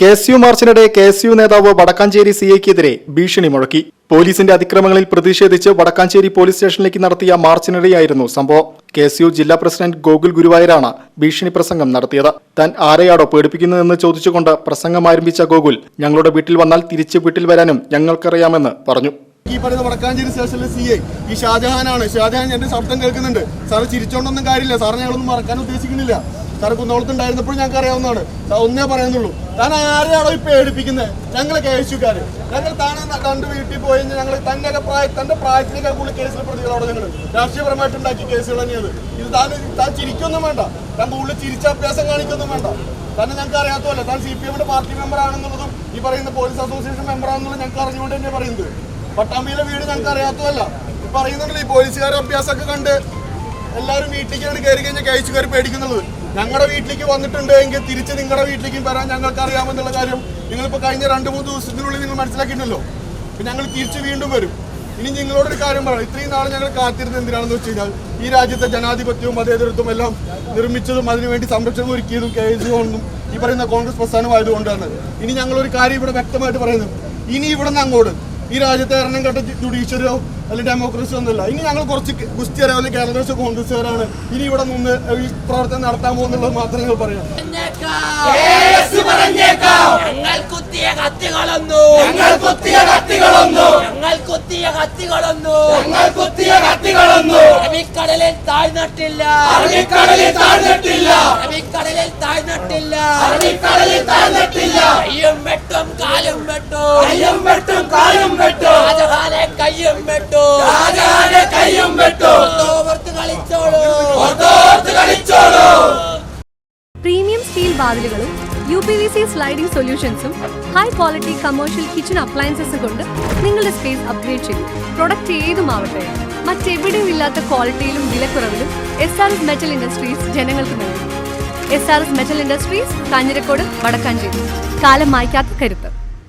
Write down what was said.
K S U മാർച്ചിനിടെ K S U നേതാവ് Vadakkanchery C ഐക്കെതിരെ ഭീഷണി മുഴക്കി. പോലീസിന്റെ അതിക്രമങ്ങളിൽ പ്രതിഷേധിച്ച് വടക്കാഞ്ചേരി പോലീസ് സ്റ്റേഷനിലേക്ക് നടത്തിയ മാർച്ചിനിടെയായിരുന്നു സംഭവം. കെ എസ് യു ജില്ലാ പ്രസിഡന്റ് ഗോകുൽ ഗുരുവായൂരാണ് ഭീഷണി പ്രസംഗം നടത്തിയത്. താൻ ആരെയാടോ പേടിപ്പിക്കുന്നതെന്ന് ചോദിച്ചുകൊണ്ട് പ്രസംഗം ആരംഭിച്ച ഗോകുൽ ഞങ്ങളുടെ വീട്ടിൽ വന്നാൽ തിരിച്ച് വീട്ടിൽ വരാനും ഞങ്ങൾക്കറിയാമെന്ന് പറഞ്ഞു. ഈ പറയുന്ന വടക്കാഞ്ചേരി സ്റ്റേഷനിലെ സി ഈ ഷാജഹാനാണ്. ഷാജഹാൻ എന്റെ ശബ്ദം കേൾക്കുന്നുണ്ട്. സാറ് ചിരിച്ചോണ്ടൊന്നും കാര്യമില്ല. സാറിനെ ഞങ്ങളൊന്നും മറക്കാൻ ഉദ്ദേശിക്കുന്നില്ല. സാറ് കുന്നോളത്ത് ഉണ്ടായിരുന്നപ്പോഴും ഞങ്ങൾക്ക് അറിയാവുന്നതാണ് ഒന്നേ പറയുന്നുള്ളൂ. താൻ ആരെയാണോ ഈ പേടിപ്പിക്കുന്നത് ഞങ്ങൾ കേസുകാര്. ഞങ്ങൾ താനെ കണ്ട് വീട്ടിൽ പോയി ഞങ്ങൾ തന്റെ പ്രായ തന്റെ പ്രായത്തിനേക്കാൾ കൂടുതൽ കേസിൽ പ്രതികളോട് ഞങ്ങൾ രാഷ്ട്രീയപരമായിട്ട് ഉണ്ടാക്കിയ കേസുകൾ തന്നെയാണ് ഇത്. താൻ താൻ ചിരിക്കൊന്നും വേണ്ട. താൻ കൂടുതൽ ചിരിച്ചാഭ്യാസം കാണിക്കൊന്നും വേണ്ട. തന്നെ ഞങ്ങൾക്ക് അറിയാത്തതല്ല? താൻ സി പി എമ്മിന്റെ പാർട്ടി മെമ്പർ ആണെന്നുള്ളതും ഈ പറയുന്ന പോലീസ് അസോസിയേഷൻ മെമ്പർ ആണെന്നുള്ളത് ഞങ്ങൾക്ക് അറിഞ്ഞുകൊണ്ട് തന്നെ പറയുന്നത്. പട്ടാമ്പിയിലെ വീട് ഞങ്ങൾക്ക് അറിയാത്തതല്ല. ഈ പറയുന്നുണ്ടല്ലോ ഈ പോലീസുകാരുടെ അഭ്യാസമൊക്കെ കണ്ട് എല്ലാവരും വീട്ടിലേക്കാണ് കയറി കഴിഞ്ഞാൽ കഴിച്ചുകാർ പേടിക്കുന്നുള്ളത്. ഞങ്ങളുടെ വീട്ടിലേക്ക് വന്നിട്ടുണ്ട് എങ്കിൽ തിരിച്ച് നിങ്ങളുടെ വീട്ടിലേക്കും വരാൻ ഞങ്ങൾക്ക് അറിയാമെന്നുള്ള കാര്യം നിങ്ങളിപ്പോൾ കഴിഞ്ഞ രണ്ട് മൂന്ന് ദിവസത്തിനുള്ളിൽ നിങ്ങൾ മനസ്സിലാക്കിയിട്ടുണ്ടല്ലോ അപ്പം ഞങ്ങൾ തിരിച്ച് വീണ്ടും വരും. ഇനി നിങ്ങളോടൊരു കാര്യം പറയാം. ഇത്രയും നാൾ ഞങ്ങൾ കാത്തിരുന്നത് എന്തിനാണെന്ന് വെച്ച് കഴിഞ്ഞാൽ ഈ രാജ്യത്തെ ജനാധിപത്യവും മതേതരത്വം എല്ലാം നിർമ്മിച്ചതും അതിനുവേണ്ടി സംരക്ഷണം ഒരുക്കിയതും കെ എസ് കൊണ്ടും ഈ പറയുന്ന കോൺഗ്രസ് പ്രസ്ഥാനമായതുകൊണ്ടാണ്. ഇനി ഞങ്ങളൊരു കാര്യം ഇവിടെ വ്യക്തമായിട്ട് പറയുന്നത് ഇനി ഇവിടെ നിന്ന് അങ്ങോട്ട് ഈ രാജ്യത്തെ ഭരണം കെട്ട ജുഡീഷ്യറിയോ അല്ലെങ്കിൽ ഡെമോക്രസിയോ ഒന്നുമില്ല. ഇനി ഞങ്ങൾ കുറച്ച് ഗുസ്തിയരോ അല്ലെങ്കിൽ കേരളദേശ കോൺഗ്രസ്സുകാരാണ്. ഇനി ഇവിടെ നിന്ന് ഈ പ്രവർത്തനം നടത്താൻ പോകുന്നുള്ളത് മാത്രം ഞങ്ങൾ പറയാം. ഞങ്ങൾ കുത്തിയ കത്തികളൊന്നും. ഞങ്ങൾ കുത്തിയ കത്തികളൊന്നു. ഞങ്ങൾ കുത്തിയ കത്തികളൊന്നു. ഞങ്ങൾ കുത്തിയ കത്തികളൊന്നു. അറബിക്കടലിൽ താഴ്ന്നിട്ടില്ല. അറബിക്കടലിൽ താഴ്ന്നിട്ടില്ല. അറബിക്കടലിൽ താഴ്ന്നിട്ടില്ല. അറബിക്കടലിൽ താഴ്ന്നിട്ടില്ല. കയ്യും വെട്ടും കാലും വെട്ടും. കയ്യും വെട്ടും കാലും വെട്ടും. ഷാജഹാനെ കയ്യും വെട്ടും. രാജാന്റെ കയ്യും വെട്ടും. ഓർത്ത് കളിച്ചോളൂ. ഓർത്ത് കളിച്ചോളൂ. പ്രീമിയം സ്റ്റീൽ വാതിലുകളും U P V C sliding സൊല്യൂഷൻസും high quality commercial kitchen appliances കൊണ്ട് നിങ്ങളുടെ സ്പേസ് അപ്ഗ്രേഡ് ചെയ്യും പ്രൊഡക്റ്റ് ഏതുമാവട്ടെ മറ്റെവിടെയും ഇല്ലാത്ത ക്വാളിറ്റിയിലും വിലക്കുറവിലും S R S metal industries ജനങ്ങൾക്ക് നൽകും S R S metal industries Kanjirakode Vadakkanchery. കാലം മായ്ക്കാത്ത കരുത്ത്.